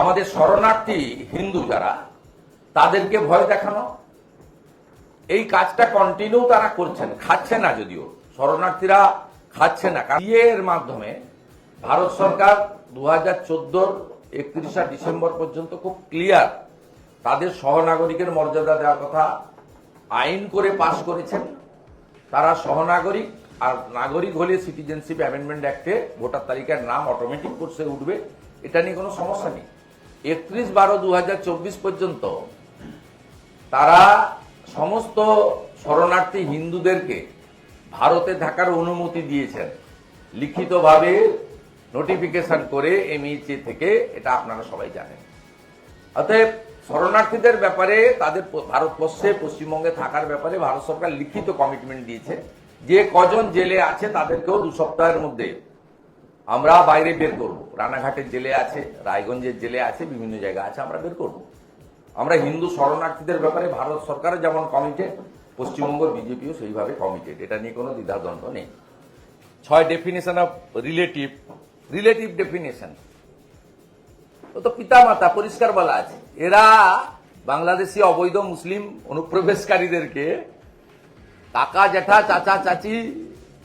আমাদের শরণার্থী হিন্দু যারা, তাদেরকে ভয় দেখানো। এই কাজটা কন্টিনিউ তারা করছেন, খাচ্ছে না যদিও। শরণার্থীরা খাচ্ছে না। এর মাধ্যমে ভারত সরকার দু হাজার চোদ্দোর একত্রিশা ডিসেম্বর পর্যন্ত খুব ক্লিয়ার তাদের সহনাগরিকের মর্যাদা দেওয়ার কথা আইন করে পাশ করেছেন। তারা সহনাগরিক আর নাগরিক হলে সিটিজেনশিপ অ্যামেন্ডমেন্ট অ্যাক্টে ভোটার তালিকার নাম অটোমেটিক কোর্সে উঠবে। এটা নিয়ে কোনো সমস্যা নেই। একত্রিশ বারো দু পর্যন্ত তারা সমস্ত শরণার্থী হিন্দুদেরকে ভারতে থাকার অনুমতি দিয়েছেন। লিখিতভাবে নোটিফিকেশন করে এমইচে থেকে এটা আপনারা সবাই জানেন। অতএব শরণার্থীদের ব্যাপারে, তাদের ভারতবর্ষে, পশ্চিমবঙ্গে থাকার ব্যাপারে ভারত সরকার লিখিত কমিটমেন্ট দিয়েছে। যে কজন জেলে আছে তাদেরকেও দু সপ্তাহের মধ্যে আমরা বাইরে বের করব। রানাঘাটের জেলে আছে, রায়গঞ্জের জেলে আছে, বিভিন্ন জায়গা আছে, আমরা বের করব। আমরা হিন্দু শরণার্থীদের ব্যাপারে ভারত সরকার যেমন কমিটেড পশ্চিমবঙ্গ বিজেপিও সেইভাবে কমিটেড এটা নিয়ে কোনো দ্বিধাদ্বন্দ্ব নেই। ছয় definition of relative relative definition ও তো পিতামাতা পরিষ্কার বলা আছে। এরা বাংলাদেশি অবৈধ মুসলিম অনুপ্রবেশকারীদেরকে কাকা, জ্যাঠা, চাচা, চাচি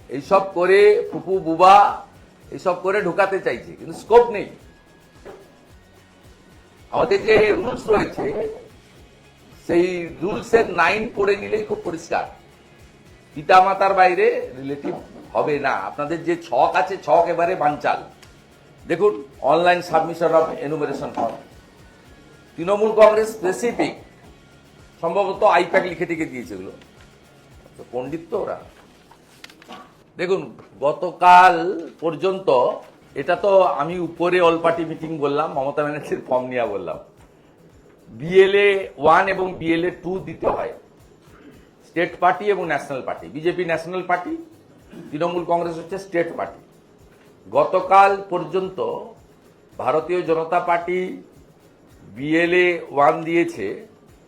এইসব করে ফুপু, বুবা এইসব করে ঢুকাতে চাইছে, কিন্তু স্কোপ নেই। আমাদের যে রুলস রয়েছে, সেই রুলসের নাইন পড়ে নিলেই খুব পরিষ্কার। পিতামাতার বাইরে রিলেটিভ হবে না। আপনাদের যে ছক আছে, ছক এবারে বানচাল। দেখুন online submission of enumeration form Trinamool Congress specific সম্ভবত আইপ্যাক লিখে টিকে দিয়েছে এগুলো। পণ্ডিত তো ওরা। দেখুন, গতকাল পর্যন্ত, এটা তো আমি উপরে অল পার্টি মিটিং বললাম, মমতা ব্যানার্জির ফর্ম নিয়ে বললাম। বিএলএ ওয়ান এবং বিএলএ টু দিতে হয়। স্টেট পার্টি এবং national party BJP national party Trinamool Congress হচ্ছে স্টেট পার্টি গতকাল পর্যন্ত ভারতীয় জনতা পার্টি বিএলএ ওয়ান দিয়েছে,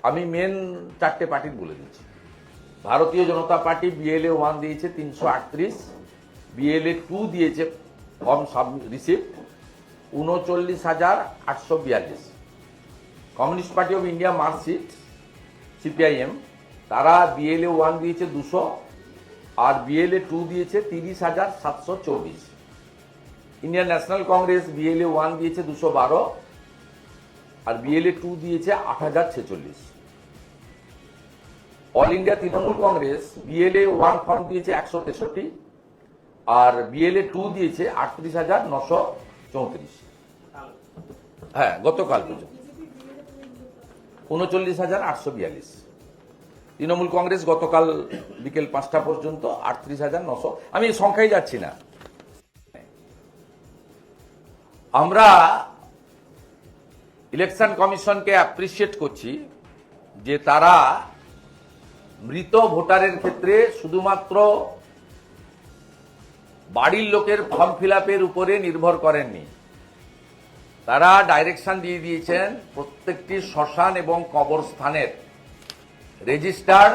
আমি মেন চারটে পার্টির বলে দিচ্ছি। ভারতীয় জনতা পার্টি বিএলএ ওয়ান দিয়েছে তিনশো আটত্রিশ বিএলএ টু দিয়েছে ফর্ম সাব রিসিভ উনচল্লিশ হাজার আটশো বিয়াল্লিশ। Communist party of India marksheet CPIM তারা বিএলএ ওয়ান দিয়েছে দুশো, আর বিএলএ টু দিয়েছে তিরিশ হাজার সাতশো চব্বিশ। Indian national Congress BLA one দিয়েছে দুশো বারো, আর বিএলএ টু দিয়েছে আট হাজার ছেচল্লিশ। All India Trinamool Congress BLA one form দিয়েছে একশো তেষট্টি, আর বিএলএ টু দিয়েছে আটত্রিশ হাজার নশো চৌত্রিশ। হ্যাঁ গতকাল পর্যন্ত। উনচল্লিশ হাজার আটশো বিয়াল্লিশ। তৃণমূল কংগ্রেস গতকাল বিকেল পাঁচটা পর্যন্ত আটত্রিশ হাজার নশো। আমি এই সংখ্যায় যাচ্ছি না। আমরা ইলেকশন কমিশনকে অ্যাপ্রিসিয়েট করছি যে তারা মৃত ভোটারের ক্ষেত্রে শুধুমাত্র বাড়ির লোকের ফর্ম ফিল উপরে নির্ভর করেননি। তারা ডাইরেকশন দিয়ে দিয়েছেন প্রত্যেকটি শ্মশান এবং কবরস্থানের রেজিস্টার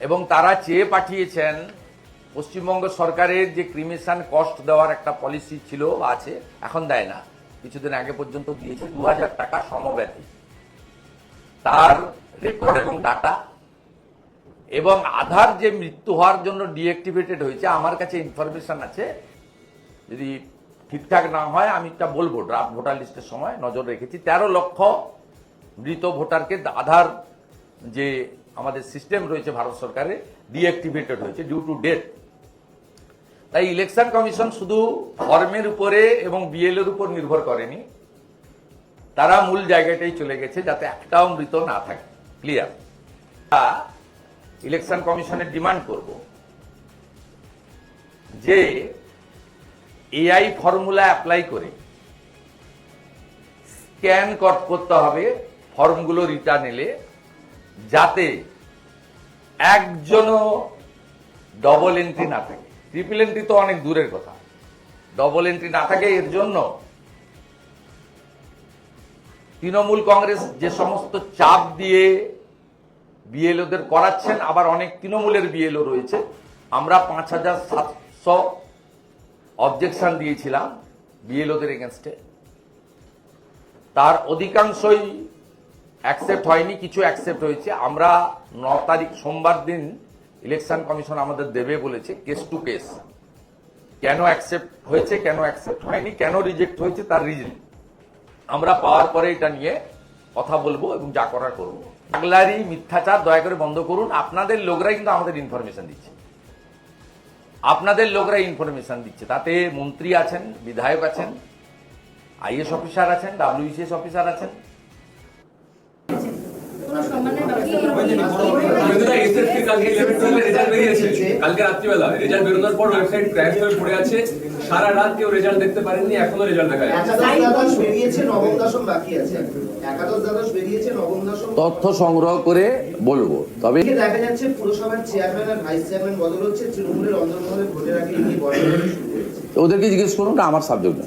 এবং তারা চেয়ে পাঠিয়েছেন পশ্চিমবঙ্গ সরকারের যে ক্রিমিশন কস্ট দেওয়ার একটা পলিসি ছিল আছে, এখন দেয় না। কিছুদিন আগে পর্যন্ত দিয়েছে। দু হাজার টাকা সমব্যথী তার এবং ডাটা এবং আধার যে মৃত্যু হওয়ার জন্য ডিঅ্যাক্টিভেটেড হয়েছে, আমার কাছে ইনফরমেশন আছে। যদি ঠিকঠাক না হয়, আমি একটা বলব। ড্রাফট ভোটার লিস্টের সময় নজর রেখেছি। তেরো লক্ষ মৃত ভোটারকে আধার যে আমাদের সিস্টেম রয়েছে ভারত সরকারে ডিঅ্যাক্টিভেটেড হয়েছে ডিউ টু ডেথ তাই ইলেকশন কমিশন শুধু ফর্মের উপরে এবং বিএল এর উপর নির্ভর করেনি। তারা মূল জায়গাটাই চলে গেছে যাতে একটাও মৃত না থাকে। ক্লিয়ার ইলেকশন কমিশনের ডিমান্ড করব যে এআই ফর্মুলা অ্যাপ্লাই করে স্ক্যান করতে হবে ফর্মগুলো রিটার্ন এলে, যাতে একজনও ডবল এন্ট্রি না থাকে। ট্রিপল এন্ট্রি তো অনেক দূরের কথা। ডবল এন্ট্রি না থাকে এর জন্য তৃণমূল কংগ্রেস যে সমস্ত চাপ দিয়ে বিএলওদের করাচ্ছেন, আবার অনেক তৃণমূলের বিএলও রয়েছে। আমরা পাঁচ হাজার সাতশো অবজেকশন দিয়েছিলাম বিএলওদের এগেনস্টে তার অধিকাংশই অ্যাকসেপ্ট হয়নি, কিছু অ্যাকসেপ্ট হয়েছে। আমরা ন তারিখ, সোমবার দিন ইলেকশন কমিশন আমাদের দেবে বলেছে কেস টু কেস কেন অ্যাকসেপ্ট হয়েছে, কেন অ্যাকসেপ্ট হয়নি, কেন রিজেক্ট হয়েছে, তার রিজন আমরা পাওয়ার পরে এটা নিয়ে কথা বলব এবং যা করার করব। বাংলারই মিথ্যাচার, দয়া করে বন্ধ করুন। আপনাদের লোকরাই কিন্তু আমাদের ইনফরমেশন দিচ্ছে। আপনাদের লোকরা ইনফরমেশন দিচ্ছে। তাতে মন্ত্রী আছেন, বিধায়ক আছেন, আইএস অফিসার আছেন ডাব্লিউসিএস অফিসার আছেন। কালকে 11 12 রেজাল্ট বেরিয়েছে। কালকে রাত্রিবেলা। রেজাল্ট বেরোনোর পর ওয়েবসাইট ক্র্যাশ হয়ে পড়ে আছে। সারা রাত কেউ রেজাল্ট দেখতে পারেননি এখনও রেজাল্ট দেখা যাচ্ছে। একাদশ দ্বাদশ বেরিয়েছে নবম দশম বাকি আছে। একাদশ দ্বাদশ বেরিয়েছে নবম দশম তথ্য সংগ্রহ করে বলব। তবে দেখা যাচ্ছে পুরসভার চেয়ারম্যান আর ভাইস চেয়ারম্যান বদল হচ্ছে। তৃণমূলের অন্দরমহলে ভোটের আগে ওদেরকে জিজ্ঞেস করুন আমার সাবজেক্ট না